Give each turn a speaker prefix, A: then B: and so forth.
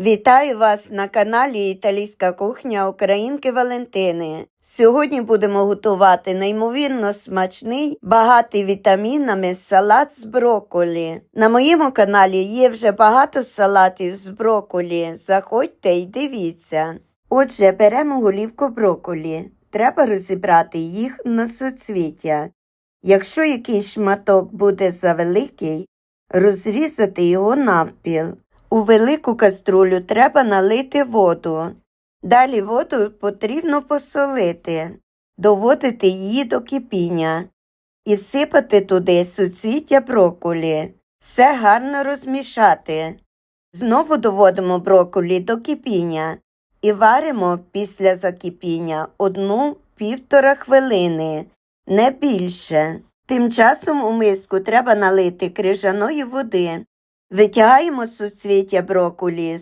A: Вітаю вас на каналі Італійська кухня Українки Валентини. Сьогодні будемо готувати неймовірно смачний, багатий вітамінами салат з брокколі. На моєму каналі є вже багато салатів з брокколі. Заходьте і дивіться. Отже, беремо голівку брокколі. Треба розібрати їх на суцвіття. Якщо якийсь шматок буде завеликий, розрізати його навпіл. У велику каструлю треба налити воду. Далі воду потрібно посолити, доводити її до кипіння і всипати туди суцвіття брокколі. Все гарно розмішати. Знову доводимо брокколі до кипіння і варимо після закипіння одну-півтора хвилини, не більше. Тим часом у миску треба налити крижаної води. Витягаємо суцвіття брокколі,